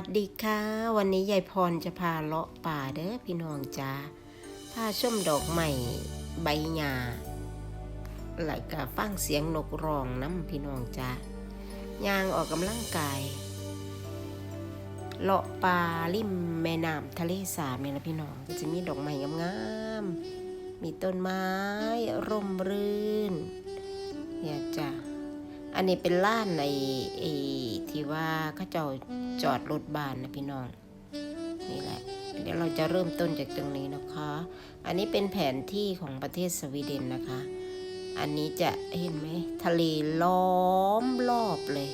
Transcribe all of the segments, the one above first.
วัสดีค่ะ วันนี้ยายพรจะพาเลาะป่าเด้อพี่น้องจ้าพาชมดอกใหม่ใบหญ้าแล้วก็ฟังเสียงนกร้องน้ำพี่น้องจ้ายางออกกำลังกาย เลาะป่าริมแม่น้ำทะเลสาบนี่ละพี่น้องก็จะมีดอกไม้งามๆมีต้นไม้ร่มรื่นเนี่ยจ้า อันนี้เป็นล้านในไอ้ที่ว่าเขาเจ้าจอดรถบานนะพี่น้อง นี่แหละ เดี๋ยวเราจะเริ่มต้นจากตรงนี้นะคะ อันนี้เป็นแผนที่ของประเทศสวีเดนนะคะ อันนี้จะเห็นไหมทะเลล้อมรอบเลย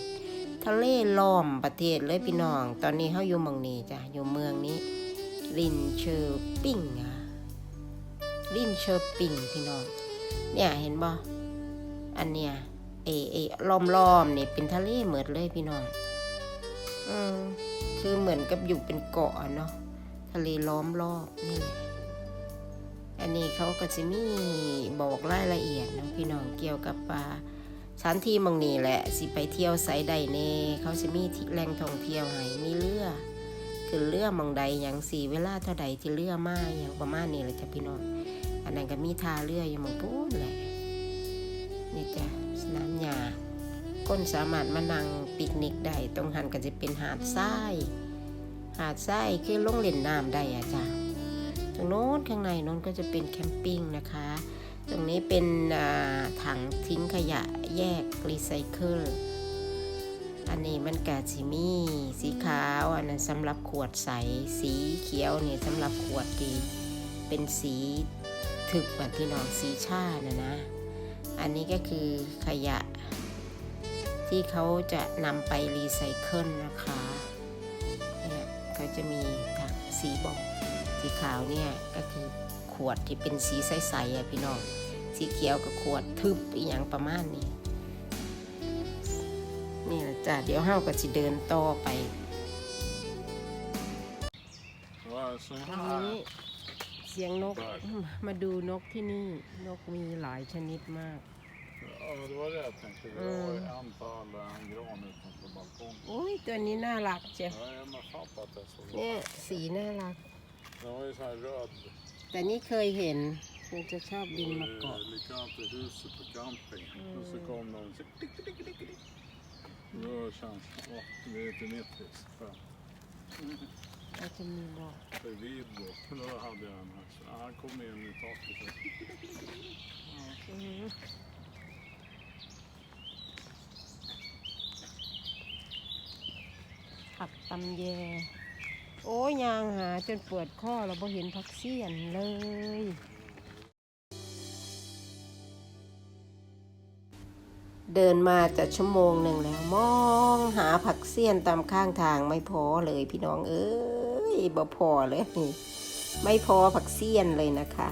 ทะเลล้อมประเทศเลยพี่น้อง ตอนนี้เขาอยู่เมืองนี้จ้ะอยู่เมืองนี้ลินเชอร์ปิงอะลินเชอร์ปิงพี่น้อง เนี่ยเห็นบ่อันเนี้ย เอเอล้อมล้อมๆนี่เป็นทะเลเหมือนเลยพี่น้องอืมคือเหมือนกับอยู่เป็นเกาะเนาะทะเลล้อมรอบนี่แหละอันนี้เขาก็จะมีบอกรายละเอียดนะพี่น้องเกี่ยวกับป่าสถานที่บางนี้แหละ สิไปเที่ยวไซใดเน่เขาจะมีที่แหล่งท่องเที่ยวให้มีเรือคือเรือมองใดอย่างสี่เวลาเท่าใดที่เรือมาอย่างประมาณนี้แหละจ้ะพี่น้องอันนั้นก็มีท่าเรืออยู่หมองพูนแหละ นี่จ้ะสนามหญ้าก้นสามารถมานั่งปิกนิกได้ตรงหันก็จะเป็นหาดทรายหาดทรายคือลงเล่นน้ำได้อะจ้ะตรงโน้นข้างในโน้นก็จะเป็นแคมปิ้งนะคะ ตรงนี้เป็นถังทิ้งขยะแยกรีไซเคิลอันนี้มันกาซิมีสีขาวอันนั้นสำหรับขวดใส สีเขียวนี่สำหรับขวดที่เป็นสีถึกแบบพี่น้องสีชานะนะ อันนี้ก็คือขยะ ที่เขาจะนำไปรีไซเคิลนะคะเนี่ยเขาจะมีถังสีบอกสีขาวเนี่ยก็คือขวดที่เป็นสีใสๆอะพี่น้องสีเขียวกับขวดทึบอหย่างประมาณนี้นี่แหละจ้ะเดี๋ยวเฮาก็จะเดินต่อไป Well, så ทาง här. นี้ เสียงนกอืมมาดูนกที่นี่ นกมีหลายชนิดมาก Ja, det var det jag tänkte. Vi har ju en på alla en gran utanför balkongen. โอ้ยตัวนี้น่ารักเจ้ะ Ja, jag med fan på att jag såg เนี่ย det. สีน่ารัก Den var ju så här röd. แต่นี่เคยเห็นมันจะชอบบินมาเกาะ Det är Likadant i huset på camping. Och så Mm. kom de så tick, tick, tick, tick, tick. Då känns det, åh, det är inte mitt fiskfält. ก็ จะมีบอก Det är Vidbo. Då hade jag en här. Så Han kom in i taket. Så. อืมผักตำแยโอ้ยยางหาจนปวดข้อเราพอเห็นผักเสียนเลย เดินมาจะชั่วโมงหนึ่งแล้ว มองหาผักเสี้ยนตามข้างทางไม่พอเลยพี่น้องเอ้ย บ่พอเลยไม่พอผักเสี้ยนเลยนะคะ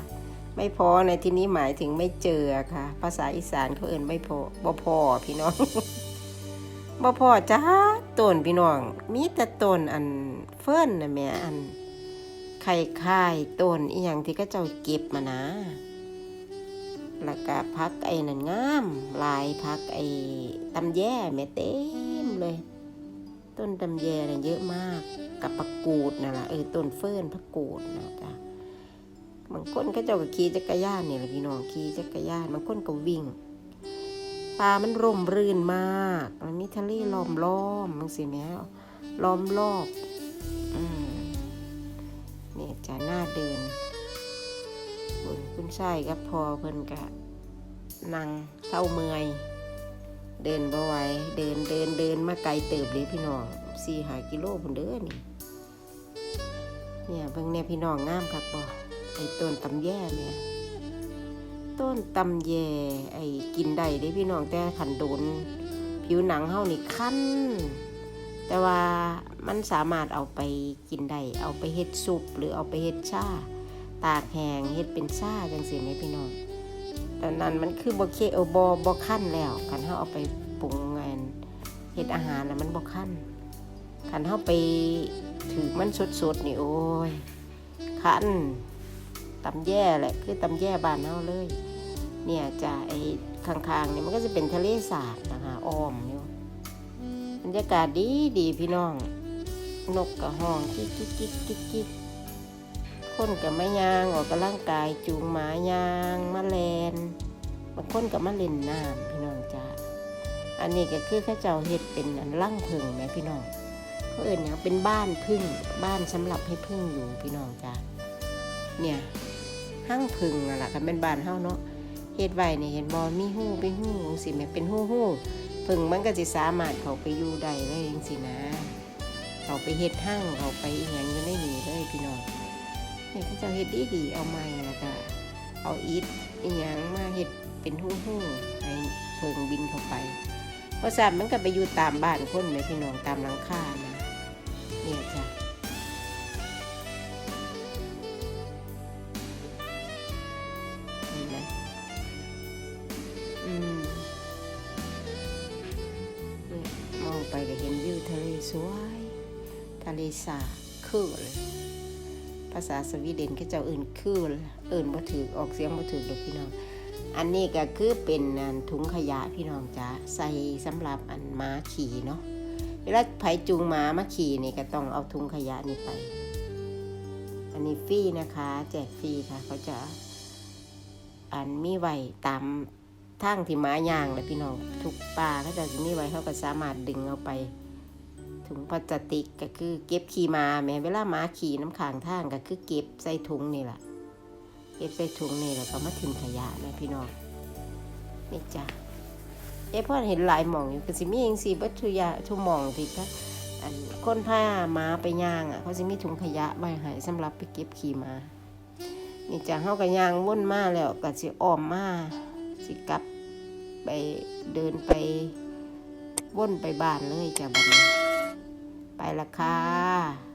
ไม่พอในที่นี้หมายถึงไม่เจอค่ะ ภาษาอีสานเขาเอ่นไม่พอบ่พอพี่น้องบ่พอจ้าต้นพี่น้อง มีแต่ต้นอันเฟิ่นนะแม่อันไข่ค่ายต้นอีหยังที่ก็เจ้าเก็บมานะแล้วก็พักไอ้นั่นงาม ลายพักไอ้ตำแย่แม่เต็มเลย ต้นตำแย่น่ะเยอะมากกับผักกูดนั่นแหละเออต้นเฟิ่นผักกูดนะจ้ะบางคนก็เจ้าก็ขี่จักรยานเนี่แหละพี่น้องขี่จักรยานบางคนก็วิ่งป่ามันร่มรื่นมาก มันมีทะเลล้อมล้อมมันสิแม่ล้อมรอบอืมนี่จะน่าเดินบุญคุณชายกับพอเพิ่นกะนั่งเศร้าเมื่อย เดินบ่ไหวเดินเดินเดินมาไกลเติบเลยพี่น้องสี่หากิโลพุ่นเด้อนี่ เนี่ยเบิ่งเนี่ยพี่น้องงามครับบ่ไอ้ต้นตำแย่เนี่ยต้นตำแย่ไอ้กินได้เด้พี่น้องแต่ขันโดน ผิวหนังเฮานี่คันแต่ว่ามันสามารถเอาไปกินได้เอาไปเฮ็ดซุปหรือเอาไปเฮ็ดชาตากแห้งเฮ็ดเป็นซ่าจังซี่แหมพี่น้อง อนนั้นมันคือบ่เคเออบ่บ่คั่นแล้วคันเฮาเอาไปปรุงงานเฮ็ดอาหารแล้วมันบ่คั่นคันเฮาไปถือมันสดๆนี่โอ้ยคันตำแย่แหละคือตำแย่บ้านเฮาเลย เนี่ยจะไอ้ข้างๆนี่มันก็จะเป็นทะเลสาบนะคะอ้อมอยู่บรรยากาศดีดีพี่น้อง นกกระห้องกิ๊กกิ๊กกิ๊กกิ๊ก คนกับมะยางออกกำลังกายจูงหมายางมาแลนบางคนกับมาเล่นน้ำพี่น้องจ้าอันนี้ก็คือข้าเจ้าเฮ็ดเป็นอันล่างพึ่งแหมพี่น้องเขาเอื่นอย่างเป็นบ้านพึ่งบ้านสำหรับให้พึ่งอยู่พี่น้องจ้าเนี่ยห้างพึ่งอะล่ะคันเป็นบ้านเฮาเนาะเฮ็ดไว้นี่เห็นบ่มีหู้ไปหู้สิแม่เป็นหู้หู้พึ่งมันก็สิสามารถเขาไปอยู่ได้เลยจังซี่นะ เขาไปเฮ็ดห้างเขาไปอีหยังอยู่ในนี่เลยพี่น้อง นี่ยเขาเจะเฮ็ดดีดีเอาไม้แล้วก็เอาอิฐอีหยังมาเฮ็ดเป็นหู้หู้ให้เพิงบินเข้าไปเพราะสัตว์มันก็ไปอยู่ตามบ้านคนไหมพี่น้องตามหลังคานะเนี่ยจ้ะเห็นไหมอืมเนี่ยมองไปก็เห็นวิวทะเลสวยทะเลสาบคือเลย ภาษาสวีเดนก็เจ้าเอื่นคือเอื่นบ่ถือออกเสียงบ่ถือดอกพี่น้อง อันนี้ก็คือเป็นถุงขยะพี่น้องจ้าใส่สำหรับอันม้าขี่เนาะเวลาไผจูงม้ามาขี่นี่ก็ต้องเอาถุงขยะนี่ไป อันนี้ฟรีนะคะ แจกฟรีค่ะเขาจะอันมีไว้ตามทางที่ม้าย่างเลยพี่น้องทุกป่าเขาจะมีไว้เขาก็สามารถดึงเอาไป ถุงพลาสติกก็คือเก็บขี่มาแม้เวลาหมาขี่น้ำขางทางก็คือเก็บใส่ถุงนี่แหละเก็บใส่ถุงนี่แล้วก็มาทิ้งขยะนะพี่น้องนี่จ้ะเอ้พ่อเห็นหลายหมองอยู่ก็สิมีเองสิบัตทุยาทุหมองที่ก็อันคนพาหมาไปย่างอะเขาสิมีถุงขยะไว้ให้สำหรับไปเก็บขี่มานี่จ้ะเฮาก็ย่างว่นมาแล้วก็สิอ้อมมาสิกลับไปเดินไปวนไปบ้านเลยจ้ะบัดนี้ ละค่ะ